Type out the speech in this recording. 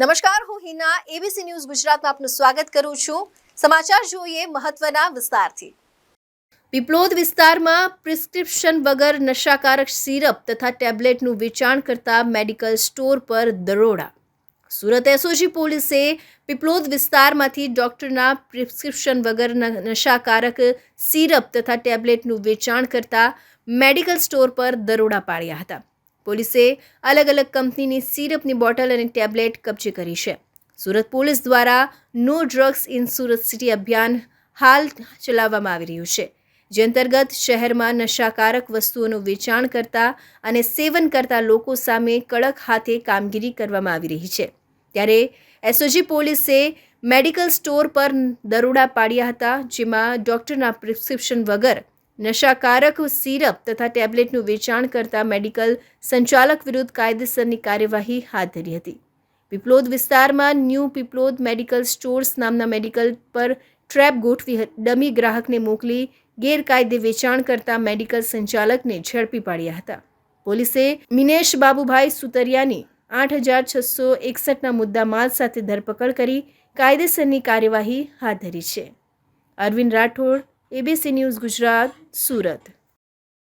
નમસ્કાર, હું Hina ABC news ગુજરાતમાં આપનું સ્વાગત કરું છું. સમાચાર જોઈએ મહત્વના વિસ્તારથી. પીપલોદ વિસ્તારમાં પ્રિસ્ક્રિપ્શન વગર નશાકારક સિરપ તથા ટેબ્લેટનું વેચાણ કરતા મેડિકલ સ્ટોર પર દરોડા. સુરત એસઓજી પોલીસે પીપલોદ વિસ્તારમાંથી ડોક્ટરના પ્રિસ્ક્રિપ્શન વગર નશાકારક સિરપ તથા ટેબ્લેટનું વેચાણ કરતા મેડિકલ સ્ટોર પર દરોડા પાડ્યા હતા. પોલીસે અલગ અલગ કંપનીની સિરપની બોટલ અને ટેબ્લેટ કબજે કરી છે. સુરત પોલીસ દ્વારા no drugs in Surat city અભિયાન હાલ ચલાવવામાં આવી રહ્યું છે, જે અંતર્ગત શહેરમાં નશાકારક વસ્તુઓનું વેચાણ કરતા અને સેવન કરતા લોકો સામે કડક હાથે કામગીરી કરવામાં આવી રહી છે. ત્યારે એસઓજી પોલીસે મેડિકલ સ્ટોર પર દરોડા પાડ્યા હતા, જેમાં ડૉક્ટરના પ્રિસ્ક્રિપ્શન વગર નશાકારક સિરપ તથા ટેબ્લેટનું વેચાણ કરતા મેડિકલ સંચાલક વિરુદ્ધ કાયદેસરની કાર્યવાહી હાથ ધરી હતી. પીપલોદ વિસ્તારમાં ન્યૂ પીપલોદ મેડિકલ સ્ટોર્સ નામના મેડિકલ પર ટ્રેપ ગોઠવી ડમી ગ્રાહકને મોકલી ગેરકાયદે વેચાણ કરતા મેડિકલ સંચાલકને ઝડપી પાડ્યા હતા. પોલીસે મિનેશ બાબુભાઈ સુતરિયાની આઠ હજાર છસો એકસઠના મુદ્દા માલ સાથે ધરપકડ કરી કાયદેસરની કાર્યવાહી હાથ ધરી છે. Arvind Rathod ABC news Gujarat. Surat.